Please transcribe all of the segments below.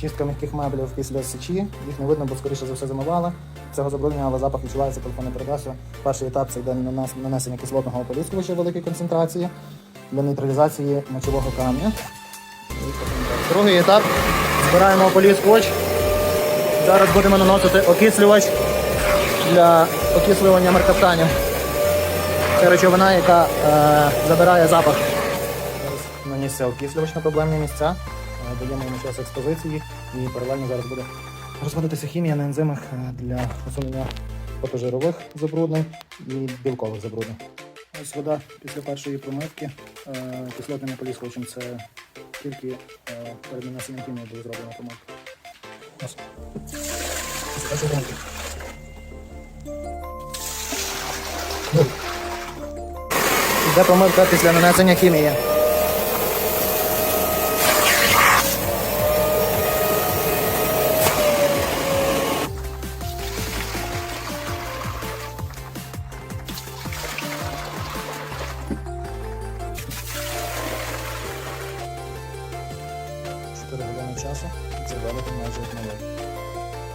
Чистка м'яких меблів після сечі, їх не видно, бо скоріше за все замивали. Цього забруднення, але запах відчувається телефонною передачею. Перший етап це йде нанесення кислотного ополіскувача в великій концентрації для нейтралізації мочового камня. Другий етап збираємо ополіскувач. Зараз будемо наносити окислювач для окислювання маркаптанів. Це речовина, яка е, забирає запах. Нанісся окислювач на проблемні місця. Е, Даємо йому час експозиції і паралельно зараз буде розводитися хімія на ензимах е, для усунення фотожирових забруднень і білкових забруднень. Ось вода після першої промивки е, кислотним ополіскувачем це тільки е, перед нанесенням хімії буде зроблена промивка. Ось. Йде промивка після нанесення хімії. Чотири години часу. Це велика майже як новий.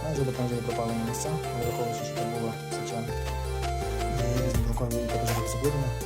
Майже до пензлі пропали на місця, але враховуючи, що це було сеча і різні рукаві і хороший результат.